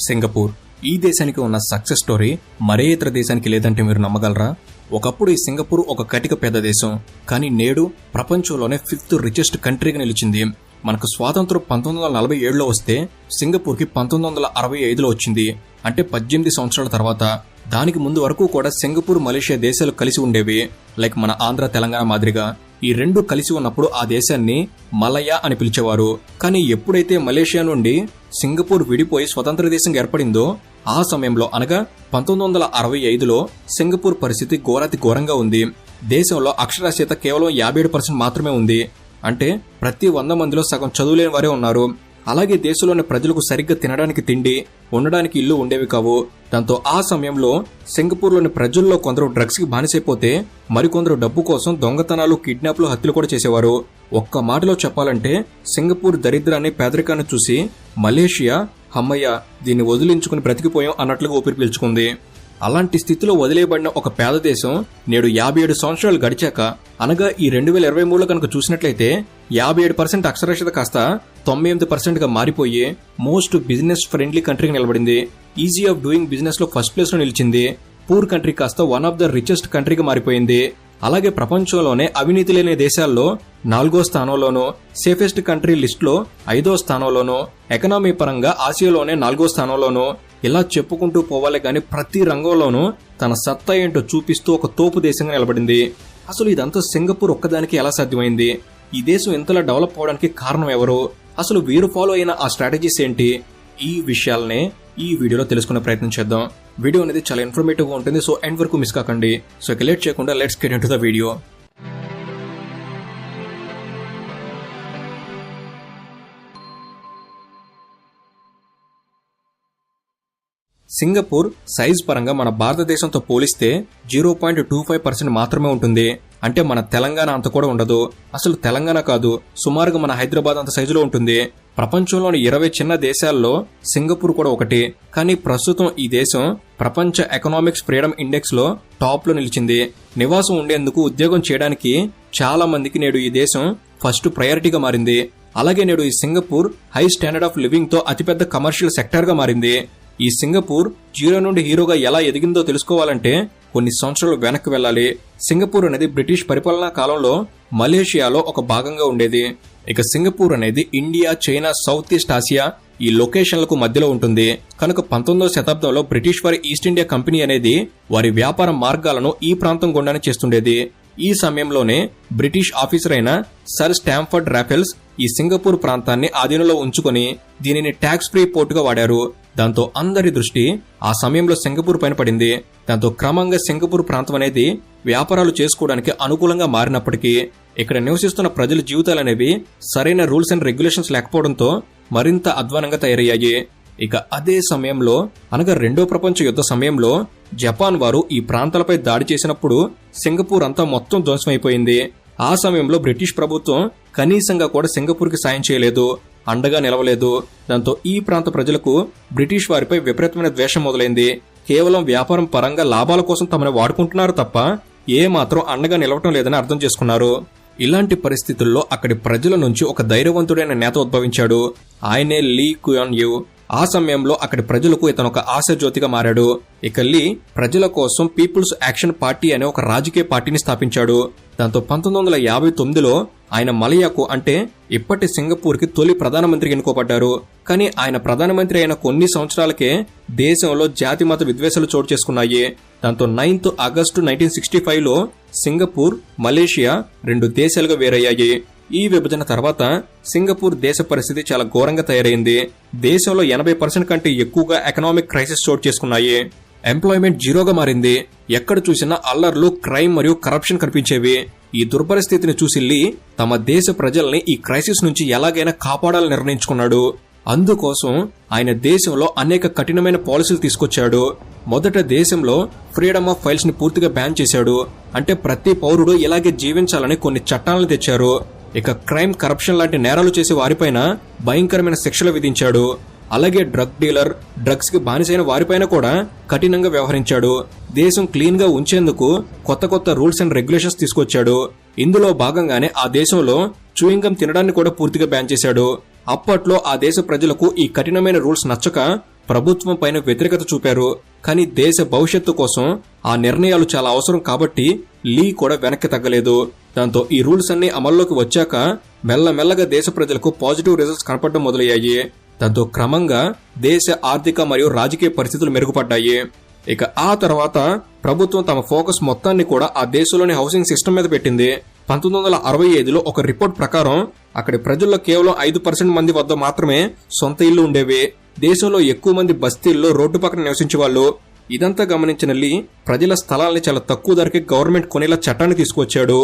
Singapore. ఈ దేశానికి ఉన్న సక్సెస్ స్టోరీ మరే ఇతర దేశానికి లేదంటే మీరు నమ్మగలరా? ఒకప్పుడు ఈ సింగపూర్ ఒక కటిక పెద్ద దేశం. కానీ నేడు ప్రపంచంలోనే ఫిఫ్త్ రిచెస్ట్ కంట్రీగా నిలిచింది. మనకు స్వాతంత్రం పంతొమ్మిది వందల నలభై ఏడులో వస్తే సింగపూర్కి పంతొమ్మిది వందల అరవై ఐదులో వచ్చింది. అంటే పద్దెనిమిది సంవత్సరాల తర్వాత దానికి ముందు వరకు కూడా సింగపూర్ మలేషియా దేశాలు కలిసి ఉండేవి. లైక్ మన ఆంధ్ర తెలంగాణ మాదిరిగా. ఈ రెండు కలిసి ఉన్నప్పుడు ఆ దేశాన్ని మలయా అని పిలిచేవారు. కానీ ఎప్పుడైతే మలేషియా నుండి సింగపూర్ విడిపోయి స్వతంత్ర దేశంగా ఏర్పడిందో ఆ సమయంలో అనగా పంతొమ్మిది వందల అరవై ఐదులో సింగపూర్ పరిస్థితి ఘోరాతి ఘోరంగా ఉంది. దేశంలో అక్షరాస్యత కేవలం యాభై ఏడు పర్సెంట్ మాత్రమే ఉంది. అంటే ప్రతి వంద మందిలో సగం చదువులేని వారే ఉన్నారు. అలాగే దేశంలోని ప్రజలకు సరిగ్గా తినడానికి తిండి ఉండడానికి ఇల్లు ఉండేవి కావు. దాంతో ఆ సమయంలో సింగపూర్లోని ప్రజల్లో కొందరు డ్రగ్స్కి బానిసైపోతే మరికొందరు డబ్బు కోసం దొంగతనాలు కిడ్నాప్లు హత్యలు కూడా చేసేవారు. ఒక్క మాటలో చెప్పాలంటే సింగపూర్ దరిద్రాన్ని పేదరికాన్ని చూసి మలేషియా హమ్మయ్య దీన్ని వదిలించుకుని బ్రతికిపోయాం అన్నట్లుగా ఊపిరి పీల్చుకుంది. అలాంటి స్థితిలో వదిలేయబడిన ఒక పేద దేశం నేడు యాభై ఏడు సంవత్సరాలు గడిచాక అనగా ఈ రెండు వేల ఇరవై మూడులో కనుక చూసినట్లయితే యాభై ఏడు పర్సెంట్ అక్షరాస్యత కాస్త తొంభై ఎనిమిది పర్సెంట్గా మారిపోయి మోస్ట్ బిజినెస్ ఫ్రెండ్లీ కంట్రీగా నిలబడింది. ఈజీ ఆఫ్ డూయింగ్ బిజినెస్లో ఫస్ట్ ప్లేస్లో నిలిచింది. పూర్ కంట్రీ కాస్త వన్ ఆఫ్ ద రిచెస్ట్ కంట్రీగా మారిపోయింది. అలాగే ప్రపంచంలోనే అవినీతి లేని దేశాల్లో నాలుగో స్థానంలోనూ సేఫెస్ట్ కంట్రీ లిస్ట్లో ఐదో స్థానంలోనూ ఎకనామీ పరంగా ఆసియాలోనే నాలుగో స్థానంలోనూ ఇలా చెప్పుకుంటూ పోవాలి కానీ ప్రతి రంగంలోనూ తన సత్తా ఏంటో చూపిస్తూ ఒక తోపు దేశంగా నిలబడింది. అసలు ఇదంతా సింగపూర్ ఒక్కదానికి ఎలా సాధ్యమైంది? ఈ దేశం ఇంతలా డెవలప్ అవడానికి కారణం ఎవరు? అసలు వీరు ఫాలో అయిన ఆ స్ట్రాటజీస్ ఏంటి? ఈ విషయాలనే ఈ వీడియోలో తెలుసుకునే ప్రయత్నం చేద్దాం. వీడియో అనేది చాలా ఇన్ఫర్మేటివ్గా ఉంటుంది సో ఎండ్ వరకు మిస్ కాకండి. సో ఇక లేట్ చేయకుండా let's get into the video Singapore size పరంగా మన భారతదేశంతో పోలిస్తే zero point two five percent మాత్రమే ఉంటుంది. అంటే మన తెలంగాణ అంత కూడా ఉండదు. అసలు తెలంగాణ కాదు సుమారుగా మన హైదరాబాద్ అంత సైజులో ఉంటుంది. ప్రపంచంలోని ఇరవై చిన్న దేశాల్లో సింగపూర్ కూడా ఒకటి. కానీ ప్రస్తుతం ఈ దేశం ప్రపంచ ఎకనామిక్స్ ఫ్రీడమ్ ఇండెక్స్లో టాప్లో నిలిచింది. నివాసం ఉండేందుకు ఉద్యోగం చేయడానికి చాలా మందికి నేడు ఈ దేశం ఫస్ట్ ప్రయారిటీగా మారింది. అలాగే నేడు ఈ సింగపూర్ హై స్టాండర్డ్ ఆఫ్ లివింగ్తో అతిపెద్ద కమర్షియల్ సెక్టర్గా మారింది. ఈ సింగపూర్ జీరో నుండి హీరోగా ఎలా ఎదిగిందో తెలుసుకోవాలంటే కొన్ని సంవత్సరాలు వెనక్కి వెళ్ళాలి. సింగపూర్ అనేది బ్రిటిష్ పరిపాలనా కాలంలో మలేషియాలో ఒక భాగంగా ఉండేది. ఇక సింగపూర్ అనేది India China south east Asia ఈ లొకేషన్లకు మధ్యలో ఉంటుంది. కనుక పంతొమ్మిదవ శతాబ్దంలో బ్రిటిష్ వారి ఈస్ట్ ఇండియా కంపెనీ అనేది వారి వ్యాపార మార్గాలను ఈ ప్రాంతం గుండానే చేస్తుండేది. ఈ సమయంలోనే బ్రిటిష్ ఆఫీసర్ అయిన సర్ స్టాంఫర్డ్ రాఫెల్స్ ఈ సింగపూర్ ప్రాంతాన్ని ఆధీనంలో ఉంచుకొని దీనిని ట్యాక్స్ ఫ్రీ పోర్టుగా వాడారు. దాంతో అందరి దృష్టి ఆ సమయంలో సింగపూర్ పైన పడింది. దాంతో క్రమంగా సింగపూర్ ప్రాంతం అనేది వ్యాపారాలు చేసుకోవడానికి అనుకూలంగా మారినప్పటికీ ఇక్కడ నివసిస్తున్న ప్రజల జీవితాలు అనేవి సరైన రూల్స్ అండ్ రెగ్యులేషన్స్ లేకపోవడంతో మరింత అధ్వానంగా తయారయ్యాయి. ఇక అదే సమయంలో అనగా రెండో ప్రపంచ యుద్ధ సమయంలో జపాన్ వారు ఈ ప్రాంతాలపై దాడి చేసినప్పుడు సింగపూర్ అంతా మొత్తం ధ్వంసమైపోయింది. ఆ సమయంలో బ్రిటిష్ ప్రభుత్వం కనీసంగా కూడా సింగపూర్కి సాయం చేయలేదు. అండగా నిలవలేదు. దాంతో ఈ ప్రాంత ప్రజలకు బ్రిటిష్ వారిపై విపరీతమైన ద్వేషం మొదలైంది. కేవలం వ్యాపారం పరంగా లాభాల కోసం తమను వాడుకుంటున్నారు తప్ప ఏ మాత్రం అండగా నిలవటం లేదని అర్థం చేసుకున్నారు. ఇలాంటి పరిస్థితుల్లో అక్కడి ప్రజల నుంచి ఒక ధైర్యవంతుడైన నేత ఉద్భవించాడు. ఆయనే లీ కుయాన్ యు ఆ సమయంలో అక్కడి ప్రజలకు ఇతను ఒక ఆశాజ్యోతిగా మారాడు. ఇక లీ ప్రజల కోసం పీపుల్స్ యాక్షన్ పార్టీ అనే ఒక రాజకీయ పార్టీని స్థాపించాడు. దాంతో పంతొమ్మిది వందల యాభై తొమ్మిదిలో ఆయన మలయాకు అంటే ఇప్పటి సింగపూర్కి తొలి ప్రధానమంత్రి ఎన్నుకోబడ్డారు. కానీ ఆయన ప్రధానమంత్రి అయిన కొన్ని సంవత్సరాలకే దేశంలో జాతి మత విద్వేషాలు చోటు చేసుకున్నాయి. దాంతో నైన్త్ ఆగస్టు నైన్టీన్ సిక్స్టీ ఫైవ్లో సింగపూర్ మలేషియా రెండు దేశాలుగా వేరయ్యాయి. ఈ విభజన తర్వాత సింగపూర్ దేశ పరిస్థితి చాలా ఘోరంగా తయారైంది. దేశంలో ఎనభై పర్సెంట్ కంటే ఎక్కువగా ఎకనామిక్ క్రైసిస్ చోటు చేసుకున్నాయి. ఎంప్లాయ్మెంట్ జీరోగా మారింది. ఎక్కడ చూసినా అల్లర్లు క్రైమ్ మరియు కరప్షన్ కనిపించేవి. ఈ దుర్పరిస్థితిని చూసి తమ దేశ ప్రజల్ని ఈ క్రైసిస్ నుంచి ఎలాగైనా కాపాడాలని నిర్ణయించుకున్నాడు. అందుకోసం ఆయన దేశంలో అనేక కఠినమైన పాలసీలు తీసుకొచ్చాడు. మొదట దేశంలో ఫ్రీడమ్ ఆఫ్ ఫైల్స్ని పూర్తిగా బ్యాన్ చేశాడు. అంటే ప్రతి పౌరుడు ఇలాగే జీవించాలని కొన్ని చట్టాలను తెచ్చారు. ఇక క్రైమ్ కరప్షన్ లాంటి నేరాలు చేసే వారిపైన భయంకరమైన శిక్షలు విధించాడు. అలాగే డ్రగ్ డీలర్ డ్రగ్స్కి బానిసైన వారిపైన కూడా కఠినంగా వ్యవహరించాడు. దేశం క్లీన్గా ఉంచేందుకు కొత్త కొత్త రూల్స్ అండ్ రెగ్యులేషన్స్ తీసుకొచ్చాడు. ఇందులో భాగంగానే ఆ దేశంలో చూయింగం తినడాన్ని కూడా పూర్తిగా బ్యాన్ చేశాడు. అప్పట్లో ఆ దేశ ప్రజలకు ఈ కఠినమైన రూల్స్ నచ్చక ప్రభుత్వం పైన వ్యతిరేకత చూపారు. కానీ దేశ భవిష్యత్తు కోసం ఆ నిర్ణయాలు చాలా అవసరం కాబట్టి లీ కూడా వెనక్కి తగ్గలేదు. దాంతో ఈ రూల్స్ అన్ని అమల్లోకి వచ్చాక మెల్లమెల్లగా దేశ ప్రజలకు పాజిటివ్ రిజల్ట్స్ కనపడడం మొదలయ్యాయి. దాంతో క్రమంగా దేశ ఆర్థిక మరియు రాజకీయ పరిస్థితులు మెరుగుపడ్డాయి. ఇక ఆ తర్వాత ప్రభుత్వం తమ ఫోకస్ మొత్తాన్ని కూడా ఆ దేశంలోని హౌసింగ్ సిస్టమ్ మీద పెట్టింది. పంతొమ్మిది వందల అరవై ఐదులో ఒక రిపోర్ట్ ప్రకారం అక్కడి ప్రజల్లో కేవలం ఐదు పర్సెంట్ మంది వద్ద మాత్రమే సొంత ఇల్లు ఉండేవి. దేశంలో ఎక్కువ మంది బస్తీల్లో రోడ్డు పక్కన నివసించే వాళ్ళు ఇదంతా గమనించిన లీ ప్రజల స్థలాల్ని చాలా తక్కువ ధరకి గవర్నమెంట్ కొనేలా చట్టాన్ని తీసుకొచ్చాడు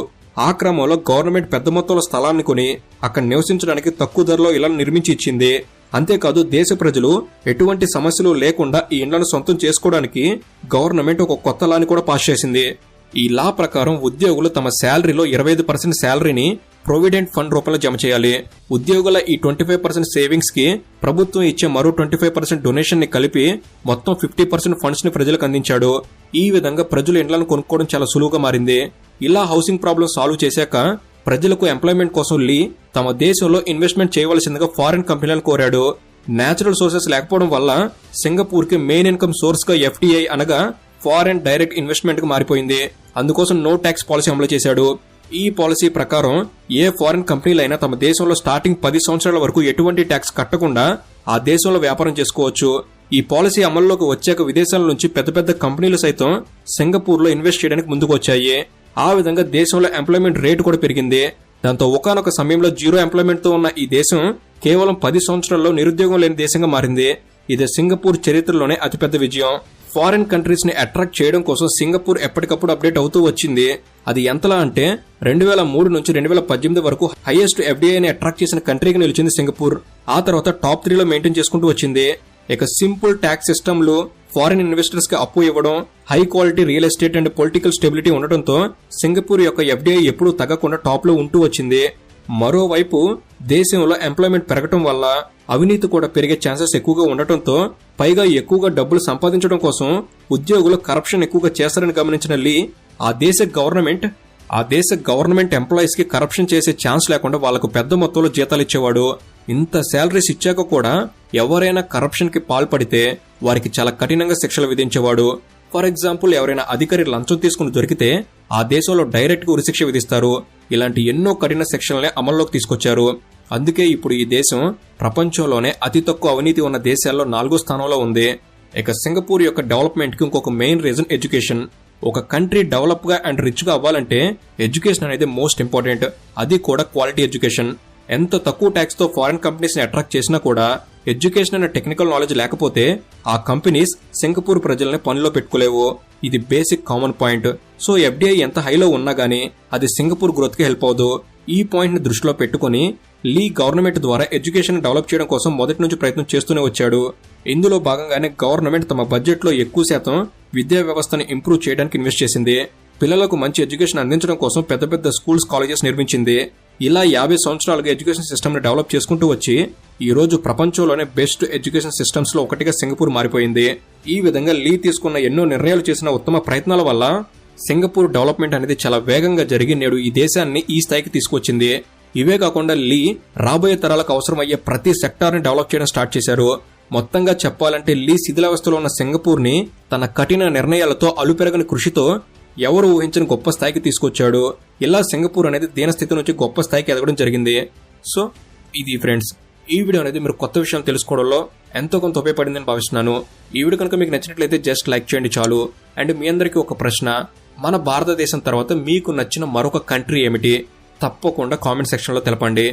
ఆ క్రమంలో గవర్నమెంట్ పెద్ద మొత్తంలో స్థలాన్ని కొని అక్కడ నివసించడానికి తక్కువ ధరలో ఇలా నిర్మించి ఇచ్చింది. అంతేకాదు దేశ ప్రజలు ఎటువంటి సమస్యలు లేకుండా ఈ ఇండ్లను సొంతం చేసుకోవడానికి గవర్నమెంట్ ఒక కొత్త లాని కూడా పాస్ చేసింది. ఈ లా ప్రకారం ఉద్యోగులు తమ శాలరీలో ఇరవై ఐదు పర్సెంట్ శాలరీని ప్రొవిడెంట్ ఫండ్ రూపంలో జమ చేయాలి. ఉద్యోగుల ఈ ట్వంటీ ఫైవ్ పర్సెంట్ సేవింగ్స్కి ప్రభుత్వం ఇచ్చే మరో ట్వంటీ ఫైవ్ పర్సెంట్ డొనేషన్ని కలిపి మొత్తం ఫిఫ్టీ పర్సెంట్ ఫండ్స్ని ప్రజలకు అందించాడు. ఈ విధంగా ప్రజలు ఇండ్లను కొనుక్కోవడం చాలా సులువుగా మారింది. ఇలా హౌసింగ్ ప్రాబ్లం సాల్వ్ చేశాక ప్రజలకు ఎంప్లాయ్మెంట్ కోసం లీ తమ దేశంలో ఇన్వెస్ట్మెంట్ చేయవలసిందిగా ఫారిన్ కంపెనీలను కోరాడు. నేచురల్ సోర్సెస్ లేకపోవడం వల్ల సింగపూర్కి మెయిన్ ఇన్కమ్ సోర్స్గా ఎఫ్టీఐ అనగా ఫారెన్ డైరెక్ట్ ఇన్వెస్ట్మెంట్కు మారిపోయింది. అందుకోసం నో ట్యాక్స్ పాలసీ అమలు చేశాడు. ఈ పాలసీ ప్రకారం ఏ ఫారిన్ కంపెనీలైనా తమ దేశంలో స్టార్టింగ్ పది సంవత్సరాల వరకు ఎటువంటి ట్యాక్స్ కట్టకుండా ఆ దేశంలో వ్యాపారం చేసుకోవచ్చు. ఈ పాలసీ అమల్లోకి వచ్చాక విదేశాల నుంచి పెద్ద పెద్ద కంపెనీలు సైతం సింగపూర్లో ఇన్వెస్ట్ చేయడానికి ముందుకు వచ్చాయి ఆ విధంగా దేశంలో ఎంప్లాయ్మెంట్ రేటు కూడా పెరిగింది. దాంతో ఒకనొక సమయంలో జీరో ఎంప్లాయ్మెంట్తో ఉన్న ఈ దేశం కేవలం పది సంవత్సరాల్లో నిరుద్యోగం లేని దేశంగా మారింది. ఇది సింగపూర్ చరిత్రలోనే అతిపెద్ద విజయం. ఫారిన్ కంట్రీస్ని అట్రాక్ట్ చేయడం కోసం సింగపూర్ ఎప్పటికప్పుడు అప్డేట్ అవుతూ వచ్చింది. అది ఎంతలా అంటే రెండు వేల మూడు నుంచి రెండు వేల పద్దెనిమిది వరకు హైయెస్ట్ ఎఫ్డీఐని అట్రాక్ట్ చేసిన కంట్రీగా నిలిచింది సింగపూర్. ఆ తర్వాత టాప్ త్రీలో మెయింటైన్ చేసుకుంటూ వచ్చింది. ఇక సింపుల్ ట్యాక్స్ సిస్టమ్లు ఫారిన్ ఇన్వెస్టర్స్కి అప్పు ఇవ్వడం high quality real estate and political stability ఉండటంతో సింగపూర్ యొక్క ఎఫ్డీఐ ఎప్పుడూ తగ్గకుండా టాప్లో ఉంటూ వచ్చింది. మరోవైపు దేశంలో ఎంప్లాయ్మెంట్ పెరగటం వల్ల అవినీతి కూడా పెరిగే ఛాన్సెస్ ఎక్కువగా ఉండటంతో పైగా ఎక్కువగా డబ్బులు సంపాదించడం కోసం ఉద్యోగులు కరప్షన్ ఎక్కువగా చేస్తారని గమనించిన లీ ఆ దేశ గవర్నమెంట్ ఆ దేశ గవర్నమెంట్ ఎంప్లాయీస్కి కరప్షన్ చేసే ఛాన్స్ లేకుండా వాళ్ళకు పెద్ద మొత్తంలో జీతాలు ఇచ్చేవాడు. ఇంత శాలరీస్ ఇచ్చాక కూడా ఎవరైనా కరప్షన్కి పాల్పడితే వారికి చాలా కఠినంగా శిక్షలు విధించేవాడు. ఫర్ ఎగ్జాంపుల్ ఎవరైనా అధికారి లంచం తీసుకుని దొరికితే ఆ దేశంలో డైరెక్ట్గా ఉరిశిక్ష విధిస్తారు. ఇలాంటి ఎన్నో కఠిన శిక్షల్ని అమల్లోకి తీసుకొచ్చారు. అందుకే ఇప్పుడు ఈ దేశం ప్రపంచంలోనే అతి తక్కువ అవినీతి ఉన్న దేశాల్లో నాలుగో స్థానంలో ఉంది. ఇక సింగపూర్ యొక్క డెవలప్మెంట్కి ఇంకొక మెయిన్ రీజన్ ఎడ్యుకేషన్. ఒక కంట్రీ డెవలప్గా అండ్ రిచ్గా అవ్వాలంటే ఎడ్యుకేషన్ అనేది మోస్ట్ ఇంపార్టెంట్. అది కూడా క్వాలిటీ ఎడ్యుకేషన్. ఎంత తక్కువ ట్యాక్స్తో ఫారిన్ కంపెనీస్ని అట్రాక్ట్ చేసినా కూడా ఎడ్యుకేషన్ అనే టెక్నికల్ నాలెడ్జ్ లేకపోతే ఆ కంపెనీస్ సింగపూర్ ప్రజల్ని పనిలో పెట్టుకోలేవు. ఇది basic common point. So FDI ఎంత హైలో ఉన్నా గానీ అది సింగపూర్ గ్రోత్కి హెల్ప్ అవ్వదు. ఈ పాయింట్ని దృష్టిలో పెట్టుకుని లీ గవర్నమెంట్ ద్వారా ఎడ్యుకేషన్ డెవలప్ చేయడం కోసం మొదటి నుంచి ప్రయత్నం చేస్తూనే వచ్చాడు. ఇందులో భాగంగానే గవర్నమెంట్ తమ బడ్జెట్లో ఎక్కువ శాతం విద్యా వ్యవస్థను ఇంప్రూవ్ చేయడానికి ఇన్వెస్ట్ చేసింది. పిల్లలకు మంచి ఎడ్యుకేషన్ అందించడం కోసం పెద్ద పెద్ద స్కూల్స్ కాలేజెస్ నిర్మించింది. ఇలా యాభై సంవత్సరాలుగా ఎడ్యుకేషన్ సిస్టమ్ని డెవలప్ చేసుకుంటూ వచ్చి ఈ రోజు ప్రపంచంలోనే బెస్ట్ ఎడ్యుకేషన్ సిస్టమ్స్లో ఒకటిగా సింగపూర్ మారిపోయింది. ఈ విధంగా లీ తీసుకున్న ఎన్నో నిర్ణయాలు చేసిన ఉత్తమ ప్రయత్నాల వల్ల సింగపూర్ డెవలప్మెంట్ అనేది చాలా వేగంగా జరిగి నేడు ఈ దేశాన్ని ఈ స్థాయికి తీసుకొచ్చింది ఇవే కాకుండా లీ రాబోయే తరాలకు అవసరమయ్యే ప్రతి సెక్టార్ని డెవలప్ చేయడం స్టార్ట్ చేశారు. మొత్తంగా చెప్పాలంటే లీ శిథిలావస్థలో ఉన్న సింగపూర్ని తన కఠిన నిర్ణయాలతో అలుపెరగని కృషితో ఎవరు ఊహించని గొప్ప స్థాయికి తీసుకొచ్చాడు. ఇలా సింగపూర్ అనేది దీనస్థితి నుంచి గొప్ప స్థాయికి ఎదగడం జరిగింది. సో ఇది ఫ్రెండ్స్ ఈ వీడియో అనేది మీరు కొత్త విషయాలు తెలుసుకోవడంలో ఎంతో కొంత ఉపయోగపడిందని భావిస్తున్నాను. ఈ వీడియో కనుక మీకు నచ్చినట్లయితే జస్ట్ లైక్ చేయండి చాలు. అండ్ మీ అందరికీ ఒక ప్రశ్న మన భారతదేశం తర్వాత మీకు నచ్చిన మరొక కంట్రీ ఏమిటి? తప్పకుండా కామెంట్ సెక్షన్లో తెలపండి.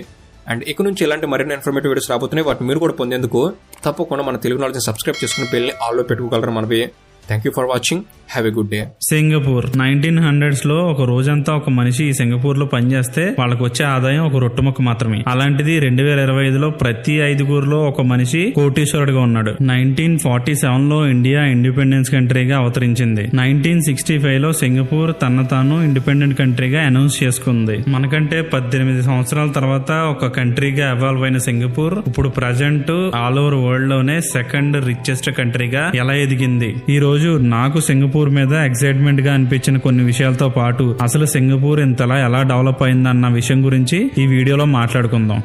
అండ్ ఇక నుంచి ఎలాంటి మరిన్ని ఇన్ఫర్మేటివ్ వీడియోస్ రాబోతున్నాయి. వాటిని మీరు కూడా పొందేందుకు తప్పకుండా మన తెలుగు నాలెడ్జ్ సబ్స్క్రైబ్ చేసుకుని పెళ్ళి ఆల్లో పెట్టుకోగలరు మనవి. Thank you for watching have a good day Singapore. Nineteen హండ్రెడ్స్లో ఒక రోజంతా ఒక మనిషి సింగపూర్లో పనిచేస్తే వాళ్ళకి వచ్చే ఆదాయం ఒక రొట్టె ముక్క మాత్రమే. అలాంటిది రెండు వేల ఇరవై ఐదులో ప్రతి ఐదుగురులో ఒక మనిషి కోటీశ్వరుడుగా ఉన్నాడు. నైన్టీన్ ఫార్టీ సెవెన్లో ఇండియా ఇండిపెండెన్స్ కంట్రీగా అవతరించింది. నైన్టీన్ సిక్స్టీ ఫైవ్లో సింగపూర్ తన తాను ఇండిపెండెంట్ కంట్రీగా అనౌన్స్ చేసుకుంది. మనకంటే పద్దెనిమిది సంవత్సరాల తర్వాత ఒక కంట్రీగా ఎవాల్వ్ అయిన సింగపూర్ ఇప్పుడు ప్రజెంట్ ఆల్ ఓవర్ వరల్డ్లోనే సెకండ్ రిచెస్ట్ కంట్రీగా ఎలా ఎదిగింది? ఈ రోజు నాకు సింగపూర్ సింగపూర్ మీద ఎక్సైట్మెంట్గా అనిపించిన కొన్ని విషయాలతో పాటు అసలు సింగపూర్ ఇంతలా ఎలా డెవలప్ అయిందన్న విషయం గురించి ఈ వీడియోలో మాట్లాడుకుందాం.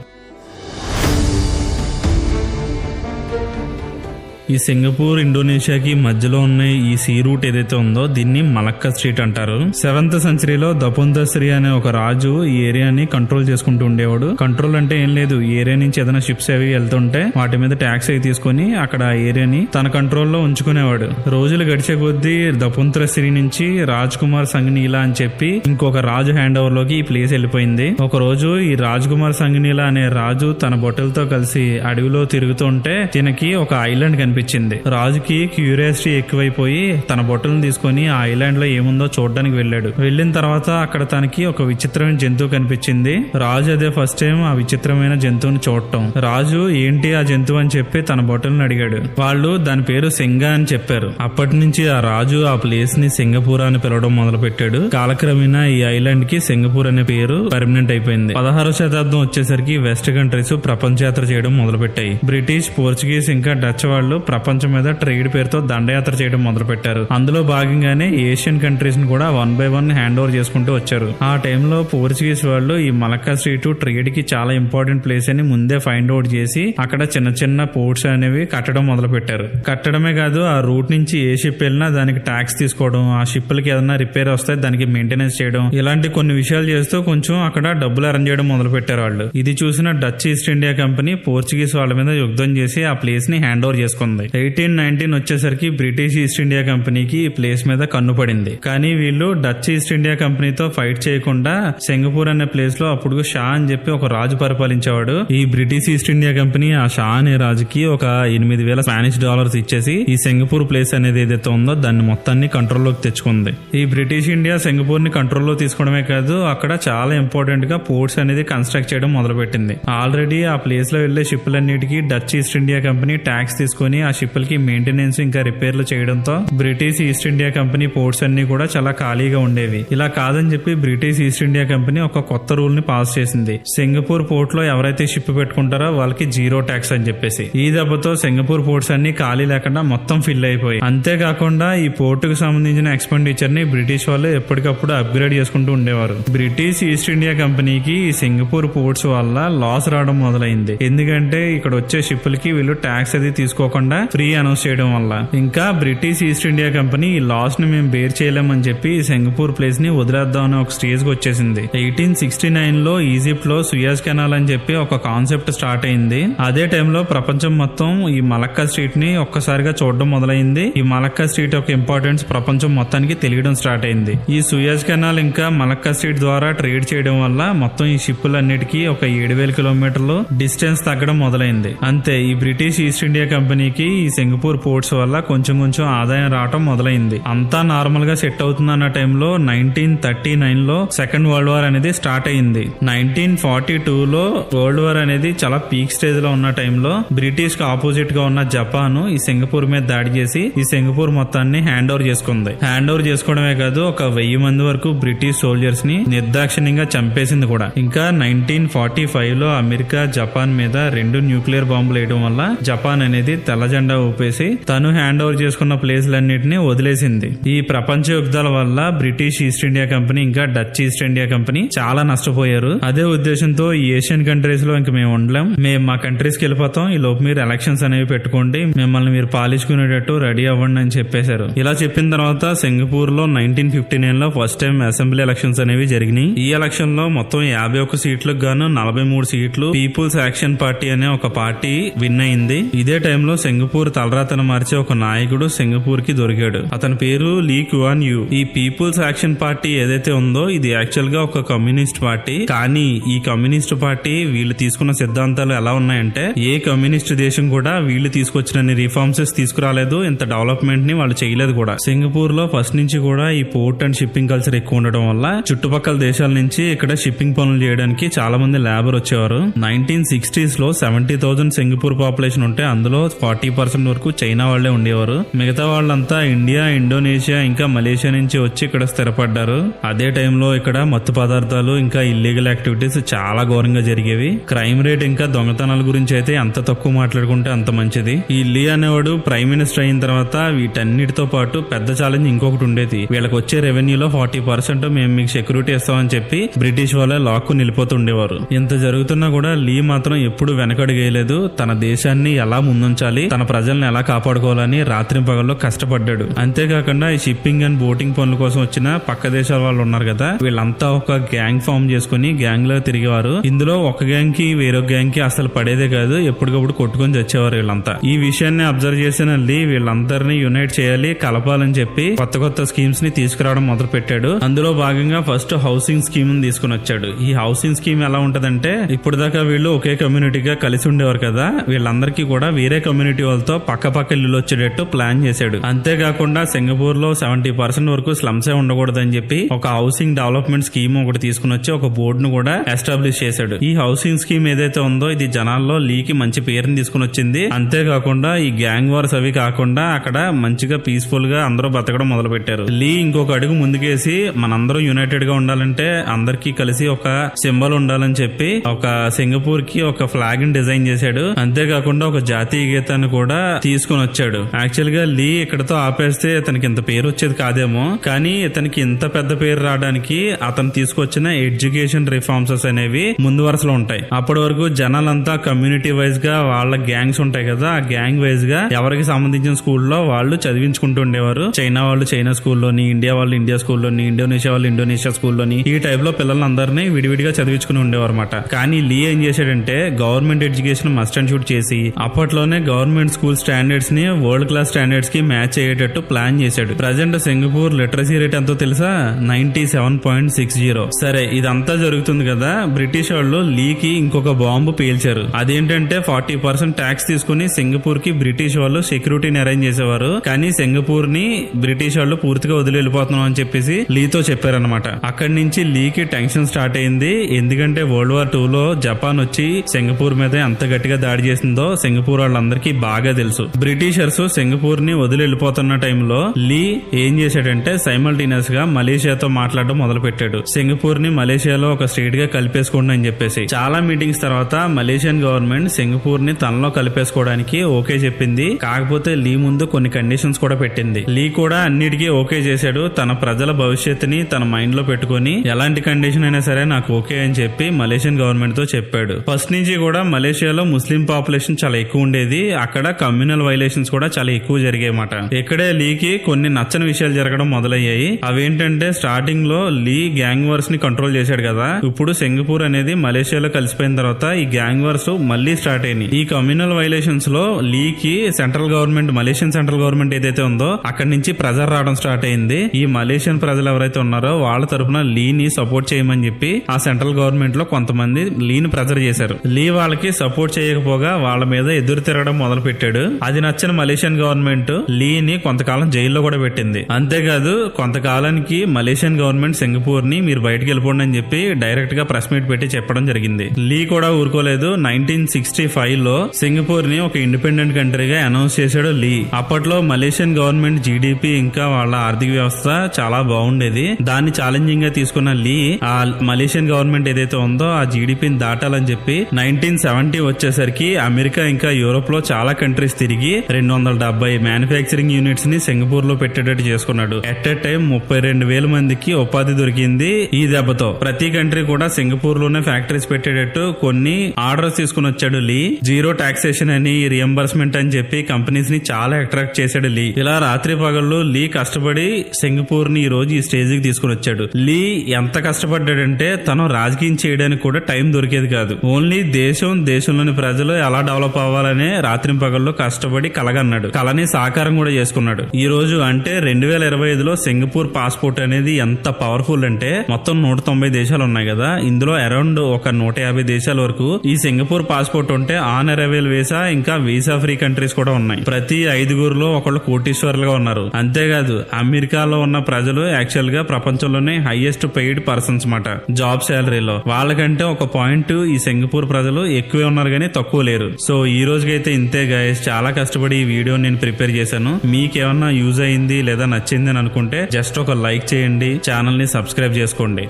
ఈ సింగపూర్ ఇండోనేషియాకి మధ్యలో ఉన్న ఈ సీ రూట్ ఏదైతే ఉందో దీన్ని మలక్క స్ట్రీట్ అంటారు. సెవెంత్ సెంచరీలో దపుందశ్రీ అనే ఒక రాజు ఈ ఏరియాని కంట్రోల్ చేసుకుంటూ ఉండేవాడు. కంట్రోల్ అంటే ఏం లేదు. ఏరియా నుంచి ఏదైనా షిప్స్ అవి వెళ్తుంటే వాటి మీద ట్యాక్స్ అవి తీసుకొని అక్కడ ఆ ఏరియాని తన కంట్రోల్లో ఉంచుకునేవాడు. రోజులు గడిచే కొద్దీ దపుంత్రశ్రీ నుంచి రాజ్ కుమార్ సంగ్నీలా అని చెప్పి ఇంకొక రాజు హ్యాండ్ ఓవర్లోకి ఈ ప్లేస్ వెళ్ళిపోయింది. ఒక రోజు ఈ రాజ్ కుమార్ సంగ్నీలా అనే రాజు తన బొట్టలతో కలిసి అడవిలో తిరుగుతుంటే తినకి ఒక ఐలాండ్ కనిపించింది. రాజుకి క్యూరియాసిటీ ఎక్కువైపోయి తన బొట్టలను తీసుకొని ఆ ఐలాండ్లో ఏముందో చూడడానికి వెళ్ళాడు. వెళ్ళిన తర్వాత అక్కడ తనకి ఒక విచిత్రమైన జంతువు కనిపించింది. రాజు అదే ఫస్ట్ టైం ఆ విచిత్రమైన జంతువుని చూడటం. రాజు ఏంటి ఆ జంతువు? అని చెప్పి తన బొట్టలను అడిగాడు. వాళ్ళు దాని పేరు సింగ అని చెప్పారు. అప్పటి నుంచి ఆ రాజు ఆ ప్లేస్ని సింగపూర్ అని పిలవడం మొదలు పెట్టాడు కాలక్రమేణా ఈ ఐలాండ్కి సింగపూర్ అనే పేరు పర్మనెంట్ అయిపోయింది. పదహారో శతాబ్దం వచ్చేసరికి వెస్ట్ కంట్రీస్ ప్రపంచ యాత్ర చేయడం మొదలుపెట్టాయి. బ్రిటిష్ పోర్చుగీస్ ఇంకా డచ్ వాళ్ళు ప్రపంచం మీద ట్రేడ్ పేరుతో దండయాత్ర చేయడం మొదలుపెట్టారు. అందులో భాగంగానే ఏషియన్ కంట్రీస్ని కూడా one by one hand over చేసుకుంటూ వచ్చారు. ఆ టైంలో పోర్చుగీస్ వాళ్ళు ఈ మలక్కా స్ట్రీట్ ట్రేడ్కి చాలా ఇంపార్టెంట్ ప్లేస్ అని ముందే ఫైండ్ అవుట్ చేసి అక్కడ చిన్న చిన్న పోర్ట్స్ అనేవి కట్టడం మొదలు పెట్టారు కట్టడమే కాదు ఆ రూట్ నుంచి ఏ షిప్ వెళ్ళినా దానికి ట్యాక్స్ తీసుకోవడం ఆ షిప్లకి ఏదైనా రిపేర్ వస్తే దానికి మెయింటెనెన్స్ చేయడం ఇలాంటి కొన్ని విషయాలు చేస్తూ కొంచెం అక్కడ డబ్బులు అరేంజ్ చేయడం మొదలు పెట్టారు వాళ్ళు. ఇది చూసిన Dutch East India company Portuguese వాళ్ళ మీద యుద్ధం చేసి ఆ ప్లేస్ని హ్యాండ్ ఓవర్ చేసుకుంది. ఎయిటీన్ నైన్టీన్ వచ్చేసరికి బ్రిటిష్ ఈస్ట్ ఇండియా కంపెనీకి ఈ ప్లేస్ మీద కన్ను పడింది. కానీ వీళ్ళు డచ్ ఈస్ట్ ఇండియా కంపెనీతో ఫైట్ చేయకుండా సింగపూర్ అనే ప్లేస్లో అప్పుడు షా అని చెప్పి ఒక రాజు పరిపాలించేవాడు. ఈ బ్రిటిష్ ఈస్ట్ ఇండియా కంపెనీ ఆ షా అనే రాజుకి ఒక ఎనిమిది వేల స్పానిష్ డాలర్స్ ఇచ్చేసి ఈ సింగపూర్ ప్లేస్ అనేది ఏదైతే ఉందో దాన్ని మొత్తాన్ని కంట్రోల్లోకి తెచ్చుకుంది. ఈ బ్రిటిష్ ఇండియా సింగపూర్ని కంట్రోల్లో తీసుకోవడమే కాదు అక్కడ చాలా ఇంపార్టెంట్గా పోర్ట్స్ అనేది కన్స్ట్రక్ట్ చేయడం మొదలుపెట్టింది. ఆల్రెడీ ఆ ప్లేస్లో వెళ్ళే షిప్లన్నిటికీ Dutch East India company tax తీసుకొని ఆ షిప్లకి మెయింటెనెన్స్ ఇంకా రిపేర్లు చేయడంతో British East India company ports అన్ని కూడా చాలా ఖాళీగా ఉండేవి. ఇలా కాదని చెప్పి బ్రిటిష్ ఈస్ట్ ఇండియా కంపెనీ ఒక కొత్త రూల్ని పాస్ చేసింది. సింగపూర్ పోర్ట్లో ఎవరైతే షిప్ పెట్టుకుంటారో వాళ్ళకి జీరో ట్యాక్స్ అని చెప్పేసి. ఈ దెబ్బతో సింగపూర్ పోర్ట్స్ అన్ని ఖాళీ లేకుండా మొత్తం ఫిల్ అయిపోయి అంతేకాకుండా ఈ పోర్టుకు సంబంధించిన ఎక్స్పెండిచర్ని బ్రిటిష్ వాళ్ళు ఎప్పటికప్పుడు అప్గ్రేడ్ చేసుకుంటూ ఉండేవారు. బ్రిటిష్ ఈస్ట్ ఇండియా కంపెనీకి ఈ సింగపూర్ పోర్ట్స్ వల్ల లాస్ రావడం మొదలైంది. ఎందుకంటే ఇక్కడ వచ్చే షిప్పులకి వీళ్ళు ట్యాక్స్ అది తీసుకోకుండా ఫ్రీ అనౌన్స్ చేయడం వల్ల. ఇంకా బ్రిటిష్ ఈస్ట్ ఇండియా కంపెనీ ఈ లాస్ని మేము బేర్ చేయలేమని చెప్పి సింగపూర్ ప్లేస్ని వదిలేద్దాం అనే ఒక స్టేజ్కి వచ్చేసింది. ఎయిటీన్ సిక్స్టీ నైన్లో ఈజిప్ట్లో సుయాజ్ కెనాల్ అని చెప్పి ఒక కాన్సెప్ట్ స్టార్ట్ అయింది. అదే టైంలో ప్రపంచం మొత్తం ఈ మలక్కా స్ట్రీట్ని ఒక్కసారిగా చూడడం మొదలైంది. ఈ మలక్కా స్ట్రీట్ యొక్క ఇంపార్టెన్స్ ప్రపంచం మొత్తానికి తెలియడం స్టార్ట్ అయింది. ఈ సుయాజ్ కెనాల్ ఇంకా మలక్కా స్ట్రీట్ ద్వారా ట్రేడ్ చేయడం వల్ల మొత్తం ఈ షిప్పులన్నిటికీ ఒక ఏడు వేల కిలోమీటర్లు డిస్టెన్స్ తగ్గడం మొదలైంది. అంతే ఈ బ్రిటిష్ ఈస్ట్ ఇండియా కంపెనీకి ఈ సింగపూర్ పోర్ట్స్ వల్ల కొంచెం కొంచెం ఆదాయం రావడం మొదలైంది. అంతా నార్మల్గా సెట్ అవుతుందన్న టైంలో నైన్టీన్ థర్టీ నైన్లో సెకండ్ వరల్డ్ వార్ అనేది స్టార్ట్ అయింది నైన్టీన్ ఫార్టీ టూ లో వరల్డ్ వార్ అనేది చాలా పీక్ స్టేజ్లో ఉన్న టైంలో బ్రిటిష్కి ఆపోజిట్గా ఉన్న జపాన్ ఈ సింగపూర్ మీద దాడి చేసి ఈ సింగపూర్ మొత్తాన్ని హ్యాండ్ ఓవర్ చేసుకుంది. హ్యాండ్ ఓవర్ చేసుకోవడమే కాదు ఒక వెయ్యి మంది వరకు బ్రిటిష్ సోల్జర్స్ని నిర్దాక్షిణ్యంగా చంపేసింది కూడా. ఇంకా నైన్టీన్ ఫార్టీ ఫైవ్లో అమెరికా జపాన్ మీద రెండు న్యూక్లియర్ బాంబులు వేయడం వల్ల జపాన్ అనేది తెల్ల జెండా ఊపేసి తను హ్యాండ్ ఓవర్ చేసుకున్న ప్లేస్లన్నింటినీ వదిలేసింది. ఈ ప్రపంచ యుద్ధాల వల్ల బ్రిటిష్ ఈస్ట్ ఇండియా కంపెనీ ఇంకా డచ్ ఈస్ట్ ఇండియా కంపెనీ చాలా నష్టపోయారు. అదే ఉద్దేశంతో ఈ ఏషియన్ కంట్రీస్లో ఇంక మేము ఉండలేం. మేము మా కంట్రీస్కి వెళ్ళిపోతాం. ఈ లోపు మీరు ఎలక్షన్స్ అనేవి పెట్టుకోండి. మిమ్మల్ని మీరు పాలించుకునేటట్టు రెడీ అవ్వండి అని చెప్పేశారు. ఇలా చెప్పిన తర్వాత సింగపూర్లో నైన్టీన్ ఫిఫ్టీ నైన్లో ఫస్ట్ టైం అసెంబ్లీ ఎలక్షన్స్ అనేవి జరిగినాయి. ఈ ఎలక్షన్లో మొత్తం యాభై ఒక్క సీట్లకు గాను నలభై మూడు సీట్లు పీపుల్స్ యాక్షన్ పార్టీ అనే ఒక పార్టీ విన్ అయింది. ఇదే టైంలో సింగపూర్ సింగపూర్ తలరాతను మార్చే ఒక నాయకుడు సింగపూర్కి దొరికాడు. అతని పేరు లీ క్వాన్ యూ. ఈ పీపుల్స్ యాక్షన్ పార్టీ ఏదైతే ఉందో ఇది యాక్చువల్గా ఒక కమ్యూనిస్ట్ పార్టీ. కానీ ఈ కమ్యూనిస్ట్ పార్టీ వీళ్ళు తీసుకున్న సిద్ధాంతాలు ఎలా ఉన్నాయంటే ఏ కమ్యూనిస్ట్ దేశం కూడా వీళ్ళు తీసుకొచ్చిన రిఫార్మ్స్ తీసుకురాలేదు ఇంత డెవలప్మెంట్ని వాళ్ళు చేయలేదు కూడా. సింగపూర్లో ఫస్ట్ నుంచి కూడా ఈ పోర్ట్ అండ్ షిప్పింగ్ కల్చర్ ఎక్కువ ఉండడం వల్ల చుట్టుపక్కల దేశాల నుంచి ఇక్కడ షిప్పింగ్ పనులు చేయడానికి చాలా మంది లేబర్ వచ్చేవారు. నైన్టీన్ సిక్స్టీస్లో సెవెంటీ థౌసండ్ సింగపూర్ పాపులేషన్ ఉంటే అందులో ఫార్టీ పర్సెంట్ వరకు చైనా వాళ్ళే ఉండేవారు. మిగతా వాళ్ళంతా ఇండియా ఇండోనేషియా ఇంకా మలేషియా నుంచి వచ్చి ఇక్కడ స్థిరపడ్డారు. అదే టైంలో ఇక్కడ మత్తు పదార్థాలు ఇంకా ఇల్లీగల్ యాక్టివిటీస్ చాలా ఘోరంగా జరిగేవి. క్రైమ్ రేట్ ఇంకా దొంగతనాల గురించి అయితే ఎంత తక్కువ మాట్లాడుకుంటే అంత మంచిది. ఈ లీ అనేవాడు ప్రైమ్ మినిస్టర్ అయిన తర్వాత వీటన్నిటితో పాటు పెద్ద ఛాలెంజ్ ఇంకొకటి ఉండేది. వీళ్ళకి వచ్చే రెవెన్యూలో ఫార్టీ పర్సెంట్ మేము మీకు సెక్యూరిటీ ఇస్తామని చెప్పి బ్రిటిష్ వాళ్ళ లాక్కు నిలిపోతుండేవారు. ఇంత జరుగుతున్నా కూడా లీ మాత్రం ఎప్పుడు వెనకడుగేయలేదు తన దేశాన్ని ఎలా ముందుంచాలి? తన ప్రజల్ని ఎలా కాపాడుకోవాలని రాత్రి పగల్లో కష్టపడ్డాడు. అంతేకాకుండా ఈ షిప్పింగ్ అండ్ బోటింగ్ పనుల కోసం వచ్చిన పక్క దేశాల వాళ్ళు ఉన్నారు కదా వీళ్ళంతా ఒక గ్యాంగ్ ఫామ్ చేసుకుని గ్యాంగ్లో తిరిగేవారు. ఇందులో ఒక గ్యాంగ్కి వేరొక గ్యాంగ్కి అసలు పడేదే కాదు ఎప్పటికప్పుడు కొట్టుకొని చచ్చేవారు వీళ్ళంతా. ఈ విషయాన్ని అబ్జర్వ్ చేసిన లీ వీళ్ళందరినీ యునైట్ చేయాలి కలపాలని చెప్పి కొత్త కొత్త స్కీమ్స్ని తీసుకురావడం మొదలు పెట్టాడు అందులో భాగంగా ఫస్ట్ హౌసింగ్ స్కీమ్ తీసుకుని వచ్చాడు. ఈ హౌసింగ్ స్కీమ్ ఎలా ఉంటదంటే ఇప్పుడు దాకా వీళ్ళు ఒకే కమ్యూనిటీగా కలిసి ఉండేవారు కదా వీళ్ళందరికీ కూడా వేరే కమ్యూనిటీ వాళ్ళతో పక్క పక్క ఇల్లు వచ్చేటట్టు ప్లాన్ చేశాడు. అంతేకాకుండా సింగపూర్లో సెవెంటీ పర్సెంట్ వరకు స్లమ్స్ ఏ ఉండకూడదని చెప్పి ఒక హౌసింగ్ డెవలప్మెంట్ స్కీమ్ ఒకటి తీసుకుని వచ్చి ఒక బోర్డు ను కూడా ఎస్టాబ్లిష్ చేశాడు. ఈ హౌసింగ్ స్కీమ్ ఏదైతే ఉందో ఇది జనాల్లో లీకి మంచి పేరుని తీసుకుని వచ్చింది. అంతేకాకుండా ఈ గ్యాంగ్ వార్స్ అవి కాకుండా అక్కడ మంచిగా పీస్ఫుల్గా అందరూ బతకడం మొదలు పెట్టారు లీ ఇంకొక అడుగు ముందుకేసి మనందరం యునైటెడ్గా ఉండాలంటే అందరికీ కలిసి ఒక సింబల్ ఉండాలని చెప్పి ఒక సింగపూర్కి ఒక ఫ్లాగ్ని డిజైన్ చేశాడు. అంతేకాకుండా ఒక జాతీయ గీతాన్ని కూడా తీసుకుని వచ్చాడు. యాక్చువల్గా లీ ఇక్కడతో ఆపేస్తే ఇతనికి ఇంత పేరు వచ్చేది కాదేమో. కానీ ఇతనికి ఇంత పెద్ద పేరు రావడానికి అతను తీసుకొచ్చిన ఎడ్యుకేషన్ రిఫార్మ్సెస్ అనేవి ముందు వరుసలో ఉంటాయి. అప్పటి వరకు జనాలంతా కమ్యూనిటీ వైజ్గా వాళ్ళ గ్యాంగ్స్ ఉంటాయి కదా ఆ గ్యాంగ్ వైజ్గా ఎవరికి సంబంధించిన స్కూల్లో వాళ్ళు చదివించుకుంటూ ఉండేవారు. చైనా వాళ్ళు చైనా స్కూల్లోని ఇండియా వాళ్ళు ఇండియా స్కూల్లోని ఇండోనేషియా వాళ్ళు ఇండోనేషియా స్కూల్లోని ఈ టైప్లో పిల్లలందరినీ విడివిడిగా చదివించుకుని ఉండేవారు అనమాట కానీ లీ ఏం చేశాడంటే government education must and should చేసి అప్పట్లోనే గవర్నమెంట్ స్కూల్ స్టాండర్డ్స్ని వరల్డ్ క్లాస్ స్టాండర్డ్స్కి మ్యాచ్ అయ్యేటట్టు ప్లాన్ చేశాడు. ప్రజెంట్ సింగపూర్ లిటరసీ రేట్ ఎంతో తెలుసా? Ninety seven point six zero సరే ఇదంతా జరుగుతుంది కదా బ్రిటిష్ వాళ్ళు లీకి ఇంకొక బాంబు పేల్చారు. అదేంటంటే ఫార్టీ పర్సెంట్ ట్యాక్స్ తీసుకుని సింగపూర్కి బ్రిటిష్ వాళ్ళు సెక్యూరిటీని అరేంజ్ చేసేవారు. కానీ సింగపూర్ని బ్రిటిష్ వాళ్ళు పూర్తిగా వదిలి వెళ్ళిపోతున్నాం అని చెప్పేసి లీతో చెప్పారనమాట అక్కడి నుంచి లీకి టెన్షన్ స్టార్ట్ అయింది. ఎందుకంటే వరల్డ్ వార్ టూ లో జపాన్ వచ్చి సింగపూర్ మీద ఎంత గట్టిగా దాడి చేసిందో సింగపూర్ వాళ్ళందరికీ బాగా బాగా తెలుసు. బ్రిటిషర్స్ సింగపూర్ని వదిలి వెళ్ళిపోతున్న టైంలో లీ ఏం చేశాడంటే సైమల్టీనియస్గా మలేషియాతో మాట్లాడడం మొదలు పెట్టాడు సింగపూర్ని మలేషియాలో ఒక స్టేట్గా కలిపేసుకోండి అని చెప్పేసి. చాలా మీటింగ్స్ తర్వాత మలేషియన్ గవర్నమెంట్ సింగపూర్ని తనలో కలిపేసుకోవడానికి ఓకే చెప్పింది. కాకపోతే లీ ముందు కొన్ని కండిషన్స్ కూడా పెట్టింది. లీ కూడా అన్నిటికీ ఓకే చేశాడు. తన ప్రజల భవిష్యత్తుని తన మైండ్లో పెట్టుకుని ఎలాంటి కండిషన్ అయినా సరే నాకు ఓకే అని చెప్పి మలేషియన్ గవర్నమెంట్తో చెప్పాడు. ఫస్ట్ నుంచి కూడా మలేషియాలో ముస్లిం పాపులేషన్ చాలా ఎక్కువ ఉండేది. అక్కడ ఇక్కడ కమ్యూనల్ వైలేషన్స్ కూడా చాలా ఎక్కువ జరిగాయి మాట ఇక్కడే లీకి కొన్ని నచ్చని విషయాలు జరగడం మొదలయ్యాయి. అవేంటంటే స్టార్టింగ్లో లీ గ్యాంగ్ వర్స్ని కంట్రోల్ చేశాడు కదా. ఇప్పుడు సింగపూర్ అనేది మలేషియాలో కలిసిపోయిన తర్వాత ఈ గ్యాంగ్ వర్స్ మళ్ళీ స్టార్ట్ అయినాయి. ఈ కమ్యూనల్ వైలేషన్స్లో లీకి central government Malaysian central government ఏదైతే ఉందో అక్కడి నుంచి ప్రెజర్ రావడం స్టార్ట్ అయింది. ఈ మలేషియన్ ప్రజలు ఎవరైతే ఉన్నారో వాళ్ళ తరపున లీని సపోర్ట్ చేయమని చెప్పి ఆ సెంట్రల్ గవర్నమెంట్లో కొంతమంది లీని ప్రెజర్ చేశారు. లీ వాళ్ళకి సపోర్ట్ చేయకపోగా వాళ్ళ మీద ఎదురు తిరగడం మొదలు పెట్టాడు. అది నచ్చిన మలేషియన్ గవర్నమెంట్ లీని కొంతకాలం జైల్లో కూడా పెట్టింది. అంతేకాదు కొంతకాలానికి మలేషియన్ గవర్నమెంట్ సింగపూర్ని మీరు బయటకు వెళ్ళిపోండి అని చెప్పి డైరెక్ట్గా ప్రెస్ మీట్ పెట్టి చెప్పడం జరిగింది. లీ కూడా ఊరుకోలేదు. నైన్టీన్ సిక్స్టీ ఫైవ్లో సింగపూర్ని ఒక ఇండిపెండెంట్ కంట్రీగా అనౌన్స్ చేశాడు లీ. అప్పట్లో మలేషియన్ గవర్నమెంట్ జీడిపి ఇంకా వాళ్ళ ఆర్థిక వ్యవస్థ చాలా బాగుండేది. దాన్ని ఛాలెంజింగ్గా తీసుకున్న లీ ఆ మలేషియన్ గవర్నమెంట్ ఏదైతే ఉందో ఆ జీడిపిని దాటాలని చెప్పి నైన్టీన్ సెవెంటీ వచ్చేసరికి అమెరికా ఇంకా యూరోప్లో చాలా కంట్రీస్ తిరిగి రెండు వందల డెబ్బై మ్యానుఫ్యాక్చరింగ్ యూనిట్స్ని సింగపూర్లో పెట్టేటట్టు చేసుకున్నాడు. ఎట్ ఎ టైం ముప్పై రెండు వేల మందికి ఉపాధి దొరికింది ఈ దెబ్బతో. ప్రతి కంట్రీ కూడా సింగపూర్లోనే ఫ్యాక్టరీస్ పెట్టేటట్టు కొన్ని ఆర్డర్స్ తీసుకుని వచ్చాడు లీ. జీరో టాక్సేషన్ అని రియంబర్స్మెంట్ అని చెప్పి కంపెనీస్ని చాలా అట్రాక్ట్ చేశాడు లీ. ఇలా రాత్రి పగళ్ళు లీ కష్టపడి సింగపూర్ని ఈ రోజు ఈ స్టేజ్కి తీసుకుని వచ్చాడు. లీ ఎంత కష్టపడ్డాడంటే తను రాజకీయం చేయడానికి కూడా టైం దొరికేది కాదు. ఓన్లీ దేశం దేశంలోని ప్రజలు ఎలా డెవలప్ అవ్వాలనే రాత్రి పగళ్ళు కష్టపడి కలగన్నాడు. కలని సాకారం కూడా చేసుకున్నాడు. ఈ రోజు అంటే రెండు వేల ఇరవై ఐదులో సింగపూర్ పాస్పోర్ట్ అనేది ఎంత పవర్ఫుల్ అంటే మొత్తం నూట తొంభై దేశాలు ఉన్నాయి కదా. ఇందులో అరౌండ్ ఒక నూట యాభై దేశాల వరకు ఈ సింగపూర్ పాస్పోర్ట్ ఉంటే ఆన్ అరైవల్ వీసా ఇంకా వీసా ఫ్రీ కంట్రీస్ కూడా ఉన్నాయి. ప్రతి ఐదుగురులో ఒకళ్ళు కోటీశ్వరులుగా ఉన్నారు. అంతేకాదు అమెరికాలో ఉన్న ప్రజలు యాక్చువల్గా ప్రపంచంలోనే హైయెస్ట్ పెయిడ్ పర్సన్స్ మాట. జాబ్ శాలరీలో వాళ్ళకంటే ఒక పాయింట్ ఈ సింగపూర్ ప్రజలు ఎక్కువే ఉన్నారు కానీ తక్కువ లేరు. సో ఈ రోజుకైతే ఇంతే గాయస్ చాలా కష్టపడి ఈ వీడియో నేను ప్రిపేర్ చేశాను. మీకేమన్నా యూజ్ అయింది లేదా నచ్చింది అని అనుకుంటే జస్ట్ ఒక లైక్ చేయండి. ఛానల్ని సబ్స్క్రైబ్ చేసుకోండి.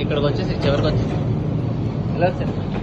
ఇక్కడికి వచ్చేసి చివరికి వచ్చేసి. ఎలా సార్?